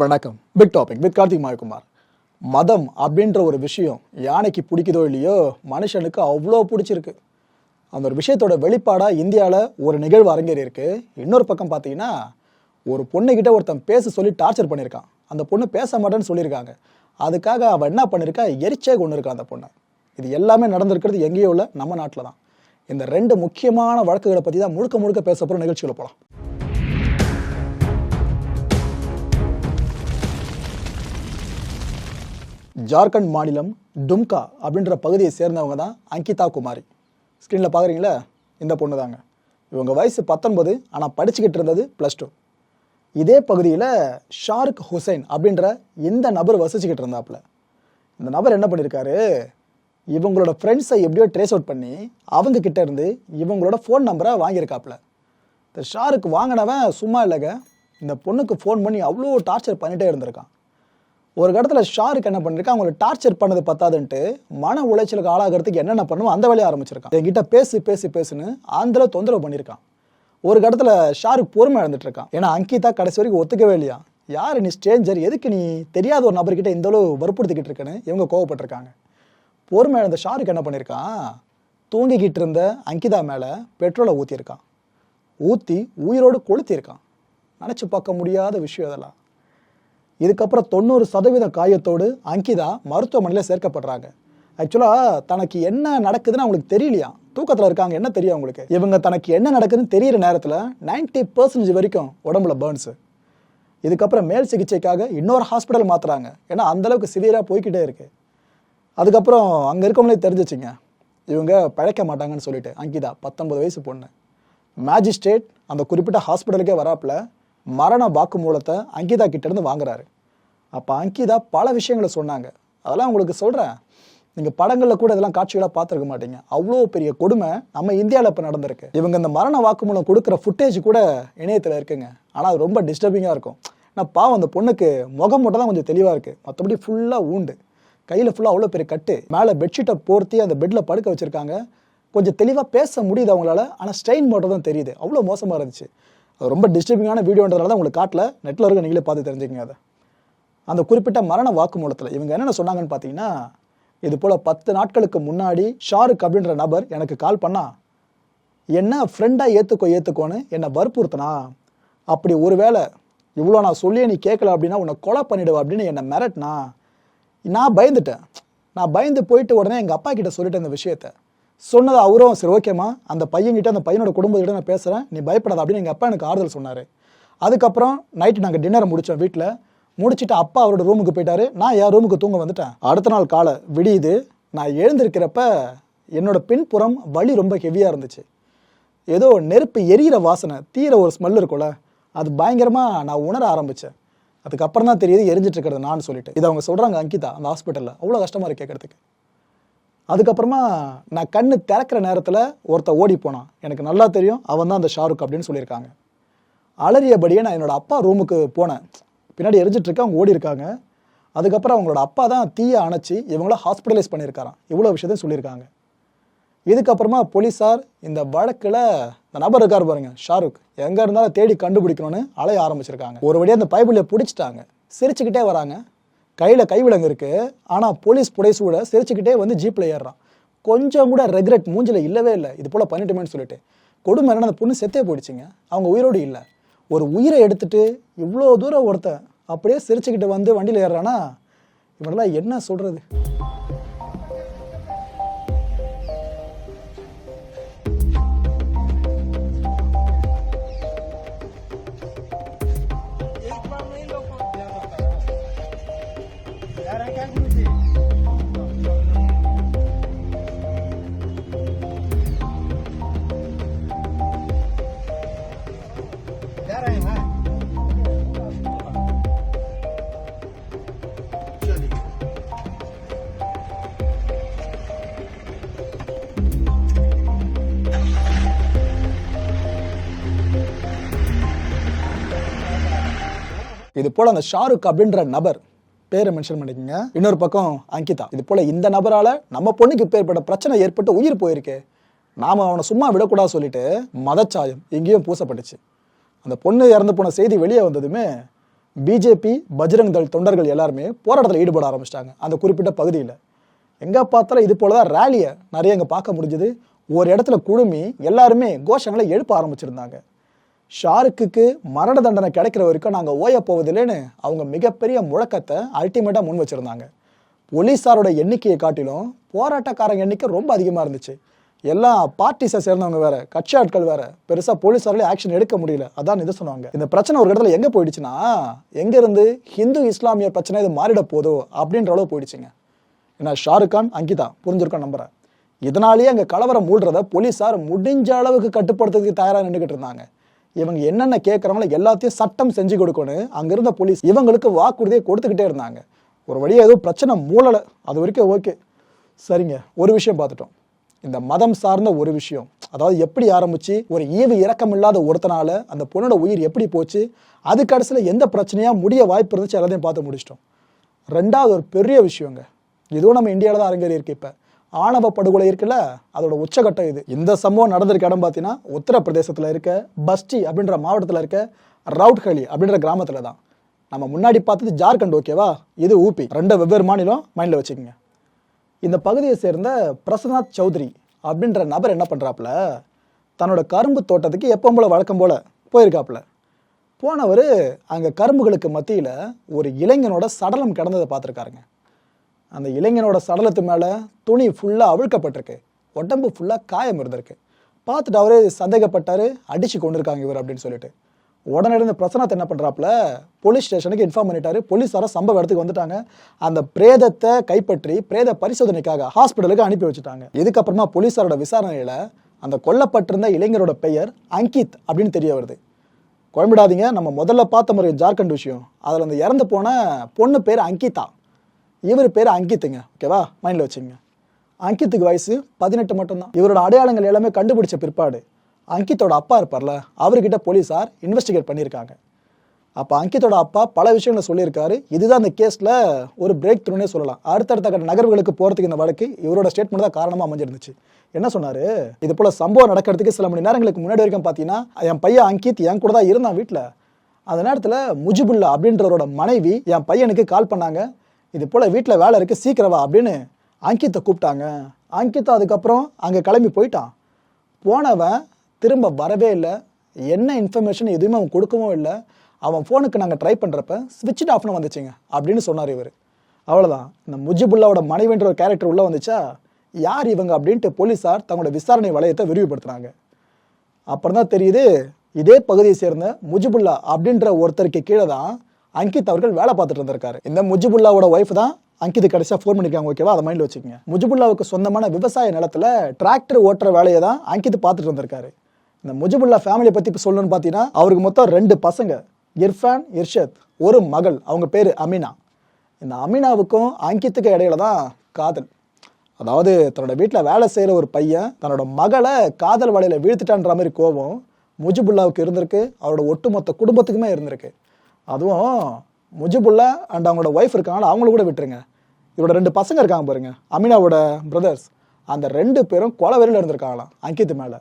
வணக்கம். Big topic with Karthik Mayakumar மதம் அப்படின்ற ஒரு விஷயம் யானைக்கு பிடிக்குதோ இல்லையோ மனுஷனுக்கு அவ்வளோ பிடிச்சிருக்கு. அந்த ஒரு விஷயத்தோட வெளிப்பாடாக இந்தியாவில் ஒரு நிகழ்வு அரங்கேறி இருக்கு. இன்னொரு பக்கம் பார்த்தீங்கன்னா ஒரு பொண்ணுக்கிட்ட ஒருத்தன் பேச சொல்லி டார்ச்சர் பண்ணியிருக்கான். அந்த பொண்ணு பேச மாட்டேன்னு சொல்லியிருக்காங்க. அதுக்காக அவள் என்ன பண்ணியிருக்கா எரிச்சே கொண்டு இருக்கா அந்த பொண்ணை. இது எல்லாமே நடந்திருக்கிறது எங்கேயோ இல்லை நம்ம நாட்டில் தான். இந்த ரெண்டு முக்கியமான வழக்குகளை பற்றி தான் முழுக்க முழுக்க பேச போகிற நிகழ்ச்சிகளை போகலாம் ஜார்க்கண்ட் மாநிலம் டும்கா அப்படின்ற பகுதியை சேர்ந்தவங்க தான் அங்கிதா குமாரி. ஸ்க்ரீனில் பார்க்குறீங்களா இந்த பொண்ணு தாங்க. இவங்க வயசு பத்தொன்பது ஆனால் படிச்சுக்கிட்டு இருந்தது ப்ளஸ் டூ இதே பகுதியில் ஷாருக் ஹுசைன் அப்படின்ற இந்த நபர் வசிச்சுக்கிட்டு இருந்தாப்புல. இந்த நபர் என்ன பண்ணியிருக்காரு இவங்களோட ஃப்ரெண்ட்ஸை எப்படியோ ட்ரேஸ் அவுட் பண்ணி அவங்க கிட்ட இருந்து இவங்களோட ஃபோன் நம்பரை வாங்கியிருக்காப்புல. இந்த ஷாருக்கு வாங்கினவன் சும்மா இல்லைங்க. இந்த பொண்ணுக்கு ஃபோன் பண்ணி அவ்வளோ டார்ச்சர் பண்ணிகிட்டே இருந்திருக்கான். ஒரு இடத்துல ஷாருக்கு என்ன பண்ணிருக்கா? அவங்களை டார்ச்சர் பண்ணது பத்தாதுன்ட்டு மன உளைச்சலுக்கு ஆளாகிறதுக்கு என்னென்ன பண்ணுமோ அந்த வேலையை ஆரம்பிச்சிருக்கான். என்கிட்ட பேசு பேசு பேசுன்னு ஆந்திர தொந்தரவு பண்ணியிருக்கான் ஒரு இடத்துல ஷாருக்கு பொறுமை இழந்துட்டு இருக்கான். ஏன்னா அங்கிதா கடைசி வரைக்கும் ஒத்துக்கவே இல்லையா? யார் நீ ஸ்ட்ரேஞ்சர் எதுக்கு நீ தெரியாத ஒரு நபர்கிட்ட இந்த அளவு வற்புறுத்திக்கிட்டு இருக்கேன்னு இவங்க கோவப்பட்டிருக்காங்க. பொறுமை இழந்த ஷாருக்கு என்ன பண்ணியிருக்கான் தூங்கிக்கிட்டு இருந்த அங்கிதா மேலே பெட்ரோலை ஊற்றியிருக்கான் ஊற்றி உயிரோடு கொளுத்தியிருக்கான். நினச்சி பார்க்க முடியாத விஷயம் இதெல்லாம். இதுக்கப்புறம் தொண்ணூறு சதவீத காயத்தோடு அங்கிதா மருத்துவமனையில் சேர்க்கப்படுறாங்க. ஆக்சுவலாக தனக்கு என்ன நடக்குதுன்னு அவங்களுக்கு தெரியலையா? தூக்கத்தில் இருக்காங்க என்ன தெரியும் அவங்களுக்கு? இவங்க தனக்கு என்ன நடக்குதுன்னு தெரியிற நேரத்தில் 90% பர்சன்டேஜ் வரைக்கும் உடம்புல பேர்ன்ஸு இதுக்கப்புறம் மேல் சிகிச்சைக்காக இன்னொரு ஹாஸ்பிட்டல் மாற்றுறாங்க ஏன்னா அந்தளவுக்கு சிவியராக போய்க்கிட்டே இருக்கு. அதுக்கப்புறம் அங்கே இருக்கவங்களே தெரிஞ்சிச்சிங்க. இவங்க பழைக்க மாட்டாங்கன்னு சொல்லிட்டு அங்கிதா பத்தொன்பது வயசு பொண்ணு. மேஜிஸ்ட்ரேட் அந்த குறிப்பிட்ட ஹாஸ்பிட்டலுக்கே வராப்புல மரண வாக்குமூலத்தை அங்கிதா கிட்டேருந்து வாங்குறாரு. அப்போ அங்கிதா பல விஷயங்களை சொன்னாங்க. அதெல்லாம் உங்களுக்கு சொல்கிறேன் நீங்கள் படங்களில் கூட இதெல்லாம் காட்சிகளாக பார்த்துருக்க மாட்டீங்க. அவ்வளோ பெரிய கொடுமை நம்ம இந்தியாவில் இப்போ நடந்திருக்கு. இவங்க இந்த மரண வாக்குமூலம் கொடுக்குற ஃபுட்டேஜ் கூட இணையத்தில் இருக்குங்க. ஆனால் அது ரொம்ப டிஸ்டர்பிங்காக இருக்கும். நான் பாவம் அந்த பொண்ணுக்கு முகம் மட்டும் தான் கொஞ்சம் தெளிவாக இருக்குது மற்றபடி ஃபுல்லாக ஊண்டு கையில் ஃபுல்லாக அவ்வளோ பெரிய கட்டு. மேலே பெட்ஷீட்டை போர்த்தி அந்த பெட்டில் படுக்க வச்சுருக்காங்க. கொஞ்சம் தெளிவாக பேச முடியுது அவங்களால. ஆனால் ஸ்ட்ரெயின் மட்டும் தான் தெரியுது. அவ்வளோ மோசமாக இருந்துச்சு. ரொம்ப டிஸ்டர்பிங்கான வீடியோன்றதால தான் உங்களுக்கு காட்டல. நெட்டில் இருக்க நீங்களே பார்த்து தெரிஞ்சுக்கங்க அதை. அந்த குறிப்பிட்ட மரண வாக்குமூலத்தில் இவங்க என்னென்ன சொன்னாங்கன்னு பார்த்தீங்கன்னா இது போல் பத்து நாட்களுக்கு முன்னாடி ஷாருக் அப்படின்ற நபர் எனக்கு கால் பண்ணா என்ன ஃப்ரெண்டாக ஏற்றுக்கோ ஏற்றுக்கோன்னு என்னை வற்புறுத்தினா? அப்படி ஒருவேளை இவ்வளோ நான் சொல்லியே நீ கேட்கல அப்படின்னா உன்னை கொலை பண்ணிவிடுவேன் அப்படின்னு என்னை மிரட்டினா? நான் பயந்துட்டேன். நான் பயந்து போயிட்டு உடனே எங்கள் அப்பா கிட்ட சொல்லிட்டேன் இந்த விஷயத்த. சொன்னது அவரும் சரி ஓகேம்மா அந்த பையன்கிட்ட அந்த பையனோட குடும்பத்திட்ட நான் பேசுகிறேன் நீ பயப்படாத அப்படின்னு எங்கள் அப்பா எனக்கு ஆறுதல் சொன்னார். அதுக்கப்புறம் நைட்டு நாங்கள் டின்னரை முடித்தோம் வீட்டில் முடிச்சுட்டு அப்பா அவரோட ரூமுக்கு போயிட்டாரு. நான் என் ரூமுக்கு தூங்க வந்துட்டேன். அடுத்த நாள் காலை விடியுது. நான் எழுந்திருக்கிறப்ப என்னோட பின்புறம் வலி ரொம்ப ஹெவியாக இருந்துச்சு. ஏதோ நெருப்பு எரியிற வாசனை தீர ஒரு ஸ்மெல் இருக்கும்ல அது பயங்கரமாக நான் உணர ஆரம்பித்தேன் அதுக்கப்புறம் தான் தெரியுது எரிஞ்சிட்டு இருக்கிறது நான் சொல்லிட்டு. இதை அவங்க சொல்கிறாங்க அங்கிதா அந்த ஹாஸ்பிட்டலில் அவ்வளோ கஷ்டமாக இருக்கு கேட்கறதுக்கு. அதுக்கப்புறமா நான் கண்ணு திறக்கிற நேரத்தில் ஒருத்த ஓடி போனான். எனக்கு நல்லா தெரியும் அவன் தான் அந்த ஷாருக் அப்படின்னு சொல்லியிருக்காங்க. அலறியபடியே நான் என்னோடய அப்பா ரூமுக்கு போனேன். பின்னாடி எரிஞ்சிட்டு அவங்க ஓடி இருக்காங்க. அதுக்கப்புறம் அவங்களோட அப்பா தான் தீயை அணைச்சி இவங்கள ஹாஸ்பிட்டலைஸ் பண்ணியிருக்காராம். இவ்வளோ விஷயத்தையும் சொல்லியிருக்காங்க. இதுக்கப்புறமா போலீஸார் இந்த வழக்கில் இந்த நபர் இருக்கார் பாருங்க ஷாருக் எங்கே இருந்தாலும் தேடி கண்டுபிடிக்கணும்னு அலைய ஆரம்பிச்சிருக்காங்க. ஒரு வழியாக அந்த பைபிளை பிடிச்சிட்டாங்க. சிரிச்சுக்கிட்டே வராங்க. கையில் கைவிலங்கு இருக்குது ஆனால் போலீஸ் புடைசூட சிரிச்சுக்கிட்டே வந்து ஜீப்பில் ஏறுறான். கொஞ்சம் கூட ரெக்ரெட் மூஞ்சில் இல்லவே இல்லை. இது போல் பண்ணிட்டோமேன்னு சொல்லிட்டு. கொடுமை அந்த பொண்ணு செத்தே போயிடுச்சுங்க. அவங்க உயிரோடு இல்லை. ஒரு உயிரை எடுத்துட்டு இவ்வளோ தூரம் ஒருத்தன் அப்படியே சிரிச்சுக்கிட்டு வந்து வண்டியில் ஏறுறானா? இவனெல்லாம் என்ன சொல்கிறது இது போல அந்த ஷாருக் அப்படின்ற நபர் பேரை மென்ஷன் பண்ணிக்கோங்க. இன்னொரு பக்கம் அங்கிதா. இது போல இந்த நபரால நம்ம பொண்ணுக்கு பேர்பட்ட பிரச்சனை ஏற்பட்டு உயிர் போயிருக்கு. நாம அவனை சும்மா விடக்கூடாது சொல்லிட்டு மதச்சாயம் எங்கேயும் பூசப்பட்டுச்சு. அந்த பொண்ணு இறந்து போன செய்தி வெளியே வந்ததுமே பிஜேபி பஜ்ரங் தள் தொண்டர்கள் எல்லாருமே போராட்டத்தில் ஈடுபட ஆரம்பிச்சிட்டாங்க. அந்த குறிப்பிட்ட பகுதியில். எங்கே பார்த்தாலும் இது போல தான் ரேலியை நிறைய இங்கே பார்க்க முடிஞ்சது. ஒரு இடத்துல குழுமி எல்லாருமே கோஷங்களை எழுப்ப ஆரம்பிச்சிருந்தாங்க. ஷாருக்குக்கு மரண தண்டனை கிடைக்கிற வரைக்கும் நாங்கள் ஓய போவதில்லைன்னு அவங்க மிகப்பெரிய முழக்கத்தை அல்டிமேட்டாக முன் வச்சுருந்தாங்க. போலீஸாரோட எண்ணிக்கையை காட்டிலும் போராட்டக்காரங்க எண்ணிக்கை ரொம்ப அதிகமாக இருந்துச்சு. எல்லா பார்ட்டிஸை சேர்ந்தவங்க வேற கட்சி ஆட்கள் வேற பெருசாக போலீஸாராலே ஆக்ஷன் எடுக்க முடியல. அதான் இதை சொன்னாங்க. இந்த பிரச்சனை ஒரு இடத்துல எங்கே போயிடுச்சுன்னா எங்கேருந்து ஹிந்து இஸ்லாமிய பிரச்சனை இது மாறிட போதோ அப்படின்ற அளவு போயிடுச்சுங்க. ஏன்னா ஷாருக்கான் அங்கிதா புரிஞ்சிருக்கோம் நம்புறேன். இதனாலேயே அங்கே கலவரம் மூடுறத போலீஸார் முடிஞ்ச அளவுக்கு கட்டுப்படுத்துறதுக்கு தயாராக நின்றுக்கிட்டு இருந்தாங்க. இவங்க என்னென்ன கேட்குறாங்களோ எல்லாத்தையும் சட்டம் செஞ்சு கொடுக்கணும். அங்க இருந்த போலீஸ் இவங்களுக்கு வாக்குறுதியை கொடுத்துக்கிட்டே இருந்தாங்க. ஒரு வழியாக ஏதோ பிரச்சனை மூளலை. அது வரைக்கும் ஓகே. சரிங்க ஒரு விஷயம் பார்த்துட்டோம். இந்த மதம் சார்ந்த ஒரு விஷயம். அதாவது எப்படி ஆரம்பிச்சு ஒரு ஈவு இறக்கம் இல்லாத ஒருத்தனால அந்த பொண்ணோட உயிர் எப்படி போச்சு அது கடைசியில் எந்த பிரச்சனையாக முடிய வாய்ப்பு இருந்துச்சு எல்லாத்தையும் பார்த்து முடிச்சிட்டோம். ரெண்டாவது ஒரு பெரிய விஷயங்க. இதுவும் நம்ம இந்தியாவில் தான் அரங்கேறி இருக்கு இப்போ. ஆணவ படுகொலை இருக்குல்ல? அதோட உச்சகட்டம் இது. இந்த சம்பவம் நடந்திருக்க இடம் பார்த்தீங்கன்னா உத்தரப்பிரதேசத்தில் இருக்க பஸ்டி அப்படின்ற மாவட்டத்தில் இருக்க ரவுட்ஹலி அப்படின்ற கிராமத்தில் தான். நம்ம முன்னாடி பார்த்தது ஜார்க்கண்ட் ஓகேவா இது ஊபி. ரெண்டு வெவ்வேறு மாநிலம் மைண்டில் வச்சுக்கோங்க. இந்த பகுதியை சேர்ந்த பிரசநாத் சௌத்ரி அப்படின்ற நபர் என்ன பண்ணுறாப்புல தன்னோட கரும்பு தோட்டத்துக்கு எப்போ போல வழக்கம் போல போயிருக்காப்புல. போனவர் அங்கே கரும்புகளுக்கு மத்தியில் ஒரு இளைஞனோட சடலம் கிடந்ததை பார்த்துருக்காருங்க. அந்த இளைஞனோட சடலத்து மேலே துணி ஃபுல்லாக அவிழ்க்கப்பட்டிருக்கு. உடம்பு ஃபுல்லாக காயம் இருந்திருக்கு பார்த்துட்டு அவரே சந்தேகப்பட்டாரு அடிச்சு கொண்டிருக்காங்க இவர் அப்படின்னு சொல்லிட்டு. உடனே இருந்து பிரசனாத் என்ன பண்ணுறாப்புல போலீஸ் ஸ்டேஷனுக்கு இன்ஃபார்ம் பண்ணிட்டாரு. போலீஸார சம்பவ இடத்துக்கு வந்துட்டாங்க. அந்த பிரேதத்தை கைப்பற்றி பிரேத பரிசோதனைக்காக ஹாஸ்பிட்டலுக்கு அனுப்பி வச்சுட்டாங்க. இதுக்கப்புறமா போலீஸாரோட விசாரணையில் அந்த கொல்லப்பட்டிருந்த இளைஞரோட பெயர் அங்கித் அப்படின்னு தெரிய வருது. குழம்பிடாதீங்க. நம்ம முதல்ல பார்த்த முறை ஜார்க்கண்ட் விஷயம். அதில் அந்த இறந்து போன பொண்ணு பேர் அங்கிதா. இவர் பேர் அங்கித்துங்க ஓகேவா மைண்டில் வச்சுங்க அங்கித்துக்கு வயசு பதினெட்டு மட்டும்தான். இவரோட அடையாளங்கள் எல்லாமே கண்டுபிடிச்ச பிற்பாடு அங்கித்தோட அப்பா இருப்பார்ல அவர்கிட்ட போலீஸார் இன்வெஸ்டிகேட் பண்ணியிருக்காங்க. அப்போ அங்கித்தோட அப்பா பல விஷயங்களை சொல்லியிருக்காரு. இதுதான் இந்த கேஸில் ஒரு பிரேக் த்ரூனே சொல்லலாம். அடுத்தடுத்த கட்ட நகர்வுகளுக்கு போகிறதுக்கு இந்த வழக்கு இவரோட ஸ்டேட்மெண்ட் தான் காரணமாக அமைஞ்சிருந்துச்சு. என்ன சொன்னார்? இது போல் சம்பவம் நடக்கிறதுக்கு சில மணி நேரங்களுக்கு முன்னாடி வரைக்கும் பார்த்தீங்கன்னா என் பையன் அங்கித் என் கூட தான் இருந்தான் வீட்டில் அந்த நேரத்தில் முஜிபுல்லா அப்படின்றவரோட மனைவி என் பையனுக்கு கால் பண்ணாங்க. இது போல் வீட்டில் வேலை இருக்குது சீக்கிரவா அப்படின்னு அங்கித்தை கூப்பிட்டாங்க. அங்கித் அதுக்கப்புறம் அங்கே கிளம்பி போயிட்டான். போனவன் திரும்ப வரவே இல்லை. என்ன இன்ஃபர்மேஷன் எதுவுமே அவன் கொடுக்கவும் இல்லை. அவன் ஃபோனுக்கு நாங்கள் ட்ரை பண்ணுறப்ப ஸ்விட்ச் ஆஃப்னு வந்துச்சுங்க அப்படின்னு சொன்னார் இவர். அவ்வளோதான் இந்த முஜிபுல்லாவோட மனைவின்ற ஒரு கேரக்டர் உள்ளே வந்துச்சா? யார் இவங்க அப்படின்ட்டு போலீஸார் தங்களோட விசாரணை வளையத்தை விரிவுபடுத்துகிறாங்க அப்புறம் தான் தெரியுது இதே பகுதியை சேர்ந்த முஜிபுல்லா அப்படின்ற ஒருத்தருக்கு கீழே தான் அங்கித் அவர்கள் வேலை பார்த்துட்டு இருந்திருக்காரு. இந்த முஜிபுல்லாவோட ஒய்ஃப் தான் அங்கித் கடைசியாக ஃபோன் பண்ணிருக்காங்க ஓகேவா அதை மைண்டில் வச்சுக்கோங்க. முஜிபுல்லாவுக்கு சொந்தமான விவசாய நிலத்துல டிராக்டர் ஓட்டுற வேலையை தான் அங்கித் பார்த்துட்டு இருந்திருக்காரு. இந்த முஜிபுல்லா ஃபேமிலியை பற்றி இப்போ சொல்லணும்னு பார்த்தீங்கன்னா அவருக்கு மொத்தம் ரெண்டு பசங்க இர்ஃபான் இர்ஷத் ஒரு மகள் அவங்க பேர் அமினா. இந்த அமினாவுக்கும் அங்கித்துக்கு இடையில தான் காதல். அதாவது தன்னோட வீட்டில் வேலை செய்கிற ஒரு பையன் தன்னோட மகளை காதல் வலையில் வீழ்த்துட்டான்ற மாதிரி கோபம் முஜிபுல்லாவுக்கு இருந்திருக்கு. அவரோட ஒட்டுமொத்த குடும்பத்துக்குமே இருந்திருக்கு. அதுவும் முஜிபுல்லா அண்ட் அவங்களோட ஒய்ஃப் இருக்காங்களா அவங்கள கூட விட்டுருங்க. இவரோட ரெண்டு பசங்க இருக்காங்க பாருங்க அமினாவோட பிரதர்ஸ் அந்த ரெண்டு பேரும் கொலவெறியில் இருந்திருக்காங்களாம் அங்கித் மேலே.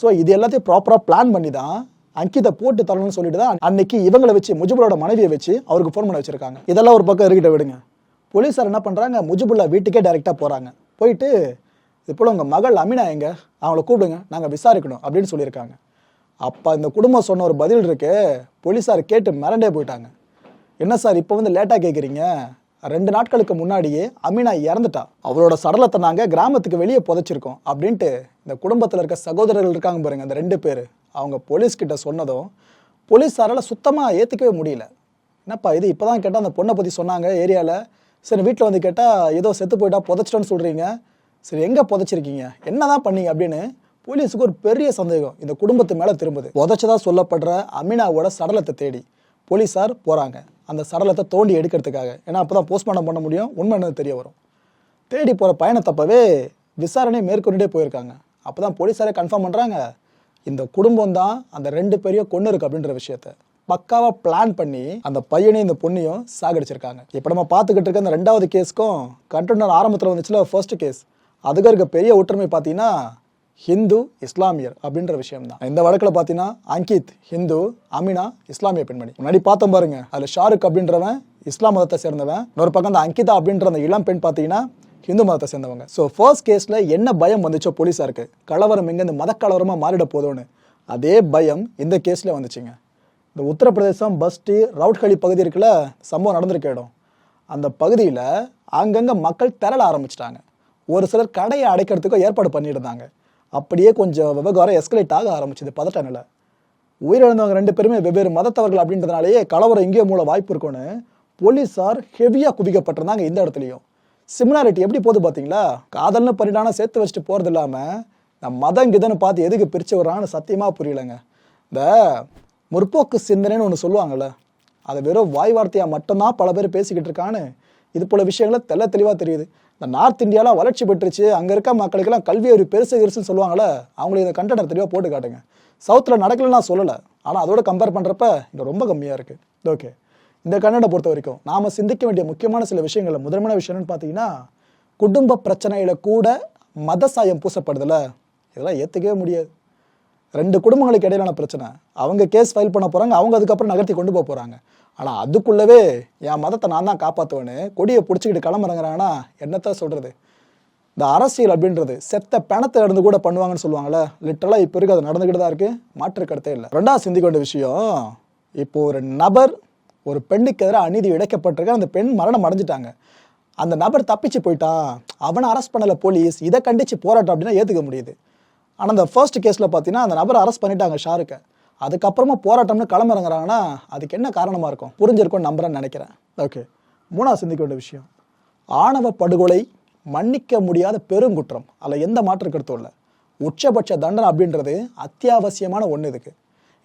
ஸோ இது எல்லாத்தையும் ப்ராப்பராக பிளான் பண்ணி தான் அங்கிதை போட்டு தரணும்னு சொல்லிட்டு தான் அன்னைக்கு இவங்களை வச்சு முஜிபுலோட மனைவியை வச்சு அவருக்கு ஃபோன் பண்ண வச்சிருக்காங்க. இதெல்லாம் ஒரு பக்கம் இருக்கிட்ட விடுங்க. போலீஸார் என்ன பண்ணுறாங்க முஜிபுல்லா வீட்டுக்கே டைரெக்டாக போகிறாங்க போயிட்டு இது போல் உங்கள் மகள் அமினா எங்க? அவங்கள கூப்பிடுங்க நாங்கள் விசாரிக்கணும் அப்படின்னு சொல்லியிருக்காங்க. அப்போ இந்த குடும்பம் சொன்ன ஒரு பதில் இருக்கு. போலீஸார் கேட்டு மிரண்டே போயிட்டாங்க. என்ன சார் இப்போ வந்து லேட்டாக கேட்குறீங்க ரெண்டு நாட்களுக்கு முன்னாடியே அமீனா இறந்துட்டா. அவரோட சடலத்தை நாங்கள் கிராமத்துக்கு வெளியே புதைச்சிருக்கோம் அப்படின்ட்டு இந்த குடும்பத்தில் இருக்க சகோதரர்கள் இருக்காங்க பாருங்க அந்த ரெண்டு பேர். அவங்க போலீஸ்கிட்ட சொன்னதும் போலீஸாரால் சுத்தமாக ஏற்றுக்கவே முடியல. என்னப்பா இது? இப்போ தான் கேட்டால் அந்த பொண்ணை பற்றி சொன்னாங்க ஏரியாவில் சரி வீட்டில் வந்து கேட்டால் ஏதோ செத்து போயிட்டா புதைச்சிட்டோன்னு சொல்கிறீங்க சரி எங்கே புதைச்சிருக்கீங்க? என்ன தான் பண்ணீங்க அப்படின்னு போலீஸுக்கு ஒரு பெரிய சந்தேகம் இந்த குடும்பத்து மேலே திரும்புது. உதச்சதாக சொல்லப்படுற அமினாவோட சடலத்தை தேடி போலீஸார் போகிறாங்க அந்த சடலத்தை தோண்டி எடுக்கிறதுக்காக. ஏன்னா அப்போ தான் போஸ்ட்மார்ட்டம் பண்ண முடியும். உண்மை என்னது தெரிய வரும். தேடி போகிற பயணத்தப்பவே விசாரணை மேற்கொண்டுட்டே போயிருக்காங்க. அப்போ தான் போலீஸாரே கன்ஃபார்ம் பண்ணுறாங்க இந்த குடும்பம் தான் அந்த ரெண்டு பேரையும் கொண்டு இருக்கு அப்படின்ற விஷயத்த. பக்காவாக பிளான் பண்ணி அந்த பையனையும் இந்த பொண்ணையும் சாகடிச்சிருக்காங்க. இப்போ நம்ம பார்த்துக்கிட்டு இருக்க அந்த ரெண்டாவது கேஸுக்கும் கண்டெய்னர் ஆரம்பத்தில் வந்துச்சுல ஃபர்ஸ்ட் கேஸ் அதுக்கு இருக்க பெரிய ஒற்றுமை பார்த்தீங்கன்னா ஹிந்து இஸ்லாமியர் அப்படின்ற விஷயம் தான் இந்த வழக்கில் பார்த்தீங்கன்னா அங்கித் ஹிந்து அமினா இஸ்லாமிய பெண்மணி. முன்னாடி பார்த்தோம் பாருங்க அதில் ஷாருக் அப்படின்றவன் இஸ்லாம் மதத்தை சேர்ந்தவன். இன்னொரு பக்கம் அந்த அங்கிதா அப்படின்ற அந்த இளம் பெண் பார்த்தீங்கன்னா ஹிந்து மதத்தை சேர்ந்தவங்க. ஸோ ஃபர்ஸ்ட் கேஸில் என்ன பயம் வந்துச்சோ போலீஸாருக்கு கலவரம் எங்க இந்த மதக்கலவரமாக மாறிட போதோன்னு. அதே பயம் இந்த கேஸில் வந்துச்சுங்க. இந்த உத்தரப்பிரதேசம் பஸ்டி ரவுட்களி பகுதி இருக்குல்ல சம்பவம் நடந்திருக்க இடம். அந்த பகுதியில் அங்கங்கே மக்கள் திரள ஆரம்பிச்சிட்டாங்க. ஒரு சிலர் கடையை அடைக்கிறதுக்கும் ஏற்பாடு பண்ணியிருந்தாங்க. அப்படியே கொஞ்சம் விவகாரம் எஸ்கலேட் ஆக ஆரம்பிச்சது பதட்ட நிலை உயிரிழந்தவங்க ரெண்டு பேருமே வெவ்வேறு மதத்தவர்கள் அப்படின்றதுனாலேயே கலவரம் எங்கேயோ மூல வாய்ப்பு இருக்கும்னு போலீஸார் ஹெவியாக குவிக்கப்பட்டிருந்தாங்க இந்த இடத்துலையும். சிமிலாரிட்டி எப்படி போகுது பார்த்தீங்களா காதல்னு பண்ணிட்டானா சேர்த்து வச்சுட்டு போகிறது இல்லாமல் நான் மதம் கிதன்னு பார்த்து எதுக்கு பிரிச்சு வர்றான்னு சத்தியமாக புரியலைங்க. இந்த முற்போக்கு சிந்தனைன்னு ஒன்று சொல்லுவாங்கல்ல அதை வெறும் வாய் வார்த்தையாக மட்டும்தான் பல பேர் பேசிக்கிட்டு இருக்கான்னு. இது போல விஷயங்கள தெள்ள தெளிவாக தெரியுது. இந்த நார்த் இந்தியாலாம் வளர்ச்சி பெற்றுச்சு. அங்கே இருக்க மக்களுக்கெல்லாம் கல்வி அறிவு பெருசு பெருசுன்னு சொல்லுவாங்களே அவங்களுக்கு இந்த கண்டென்ட் தெளிவாக போட்டு காட்டுங்க. சவுத்தில் நடக்கலன்னு நான் சொல்லலை. ஆனால் அதோட கம்பேர் பண்ணுறப்ப இங்கே ரொம்ப கம்மியாக இருக்குது ஓகே இந்த கன்னடை பொறுத்த வரைக்கும் நாம் சிந்திக்க வேண்டிய முக்கியமான சில விஷயங்கள் முதன்மையான விஷயம்னு பார்த்தீங்கன்னா குடும்ப பிரச்சனையில் கூட மத சாயம் பூசப்படுதுல இதெல்லாம் ஏற்றுக்கவே முடியாது. ரெண்டு குடும்பங்களுக்கு இடையிலான பிரச்சனை. அவங்க கேஸ் ஃபைல் பண்ண போகிறாங்க அவங்க அதுக்கப்புறம் நகர்த்தி கொண்டு போக போகிறாங்க ஆனால் அதுக்குள்ளவே என் மதத்தை நான் தான் காப்பாற்றுவேன்னு கொடியை பிடிச்சிக்கிட்டு கிளம்புறங்கிறாங்கன்னா என்னத்த சொல்கிறது இந்த அரசியல் அப்படின்றது செத்த பணத்தை இருந்து கூட பண்ணுவாங்கன்னு சொல்லுவாங்கல்ல லிட்டரலாக இப்போ இருக்குது அது நடந்துக்கிட்டு தான் இருக்குது மாற்று கருத்தே இல்லை. ரெண்டாவது சிந்திக்க வேண்டிய விஷயம் இப்போ ஒரு நபர் ஒரு பெண்ணுக்கு எதிராக அநீதி இழைக்கப்பட்டிருக்க அந்த பெண் மரணம் அடைஞ்சிட்டாங்க. அந்த நபர் தப்பிச்சு போயிட்டான். அவனை அரெஸ்ட் பண்ணலை போலீஸ். இதை கண்டித்து போராட்டம் அப்படின்னா ஏற்றுக்க முடியுது. ஆனால் அந்த ஃபர்ஸ்ட் கேஸில் பார்த்தீங்கன்னா அந்த நபரை அரெஸ்ட் பண்ணிட்டாங்க ஷாருக்கை. அதுக்கப்புறமா போராட்டம்னு கிளம்புறங்கிறாங்கன்னா அதுக்கு என்ன காரணமாக இருக்கும்? புரிஞ்சிருக்கும்னு நம்புறேன்னு நினைக்கிறேன். ஓகே மூணாவது சிந்திக்க வேண்டிய விஷயம். ஆணவ படுகொலை மன்னிக்க முடியாத பெருங்குற்றம். அதில் எந்த மாற்று கருத்தும் இல்லை. உச்சபட்ச தண்டனை அப்படின்றது அத்தியாவசியமான ஒன்று இதுக்கு.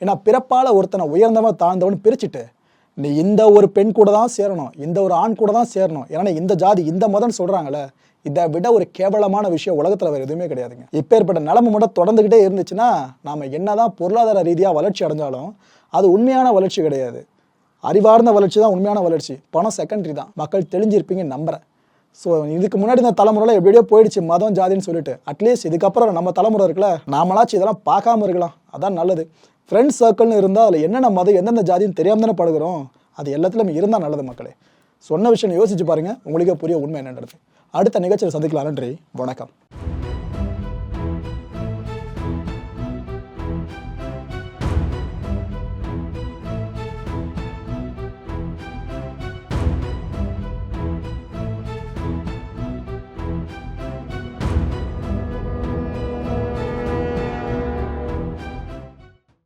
ஏன்னா பிறப்பால் ஒருத்தனை உயர்ந்தவன் தாழ்ந்தவன் பிரிச்சுட்டு நீ இந்த ஒரு பெண் கூட தான் சேரணும் இந்த ஒரு ஆண் கூட தான் சேரணும். ஏன்னா இந்த ஜாதி இந்த மதம்னு சொல்கிறாங்களே இதை விட ஒரு கேவலமான விஷயம் உலகத்தில் வேறு எதுவுமே கிடையாதுங்க. இப்பேற்பட்ட நிலைமை மட்டும் தொடர்ந்துக்கிட்டே இருந்துச்சுன்னா நாம் என்னதான் பொருளாதார ரீதியாக வளர்ச்சி அடைஞ்சாலும் அது உண்மையான வளர்ச்சி கிடையாது. அறிவார்ந்த வளர்ச்சி தான் உண்மையான வளர்ச்சி. பணம் செகண்டரி தான். மக்கள் தெளிஞ்சிருப்பீங்க நம்புறேன். ஸோ இதுக்கு முன்னாடி இந்த தலைமுறையில் எப்படியோ போயிடுச்சு மதம் ஜாதின்னு சொல்லிட்டு. அட்லீஸ்ட் இதுக்கப்புறம் நம்ம தலைமுறை இருக்குல்ல நாமளாச்சும் இதெல்லாம் பார்க்காம இருக்கலாம். அதான் நல்லது. ஃப்ரெண்ட்ஸ் சர்க்கிள்னு இருந்தால் அதில் என்னென்ன மதம் எந்தெந்த ஜாதின்னு தெரியாமல் தானே பழகுறோம். அது எல்லாத்துலையும் இருந்தால் நல்லது மக்களே. சொன்ன விஷயம் யோசிச்சு பாருங்கள் உங்களுக்கே புரிய உண்மை என்னன்றது. அடுத்த நிகழ்ச்சியில் சந்திக்கலாம். நன்றி. வணக்கம்.